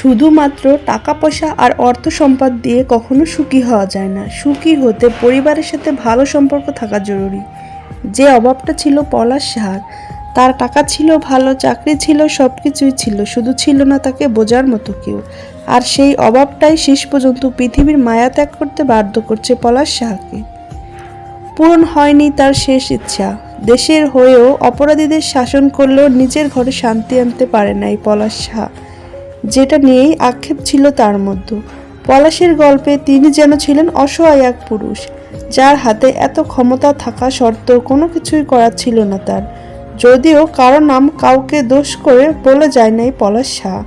শুধুমাত্র টাকা পয়সা আর অর্থ সম্পদ দিয়ে কখনো সুখী হওয়া যায় না। সুখী হতে পরিবারের সাথে ভালো সম্পর্ক থাকা জরুরি। যে অভাবটা ছিল পলাশ সাহার তার টাকা ছিল ভালো, চাকরি ছিল সব কিছুই ছিল, শুধু ছিল না তাকে বোঝার মতো কেউ। আর সেই অভাবটাই শেষ পর্যন্ত পৃথিবীর মায়া ত্যাগ করতে বাধ্য করছে পলাশ সাহাকে পূরণ হয়নি তার শেষ ইচ্ছা। দেশের হয়েও অপরাধীদের শাসন করলেও নিজের ঘরে শান্তি আনতে পারে নাই পলাশ সাহা যেটা নিয়েই আক্ষেপ ছিল তার মধ্যে। পলাশের গল্পে তিনি যেন ছিলেন অসহায় এক পুরুষ, যার হাতে এত ক্ষমতা থাকা সত্ত্বেও কোনো কিছুই করার ছিল না তার। যদিও কারও নাম কাউকে দোষ করে বলে যায় নাই পলাশ সাহা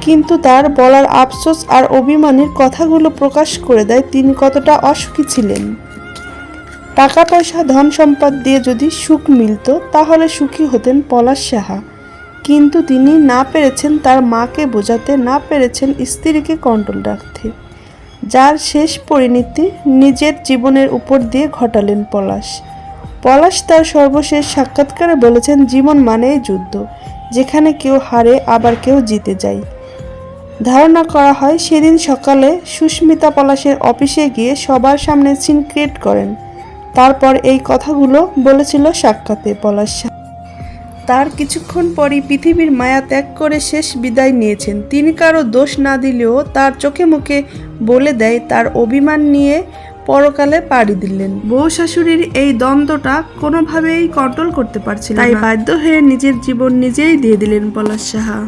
কিন্তু তার বলার আফসোস আর অভিমানের কথাগুলো প্রকাশ করে দেয় তিনি কতটা অসুখী ছিলেন। টাকা পয়সা, ধন সম্পদ দিয়ে যদি সুখ মিলতো, তাহলে সুখী হতেন পলাশ সাহা কিন্তু তিনি না পেরেছেন তার মাকে বোঝাতে, না পেরেছেন স্ত্রীকে কন্ট্রোল রাখতে। যার শেষ পরিণতি নিজের জীবনের উপর দিয়ে ঘটালেন পলাশ। পলাশ তার সর্বশেষ সাক্ষাৎকারে বলেছেন, জীবন মানেই যুদ্ধ। যেখানে কেউ হারে, আবার কেউ জিতে যায়। ধারণা করা হয়, সেদিন সকালে সুস্মিতা পলাশের অফিসে গিয়ে সবার সামনে সিন ক্রিয়েট করেন। তারপর এই কথাগুলো বলেছিল সাক্ষাতে পলাশ। তার কিছুক্ষণ পরই পৃথিবীর মায়া ত্যাগ করে শেষ বিদায় নিয়েছেন। তিনি কারও দোষ না দিলেও তার চোখে মুখে বলে দেয় তার অভিমান নিয়ে পরকালে পাড়ি দিলেন। বউ শাশুড়ির এই দ্বন্দ্বটা কোনোভাবেই কন্ট্রোল করতে পারছিলেন তাই বাধ্য হয়ে নিজের জীবন নিজেই দিয়ে দিলেন পলাশ সাহা।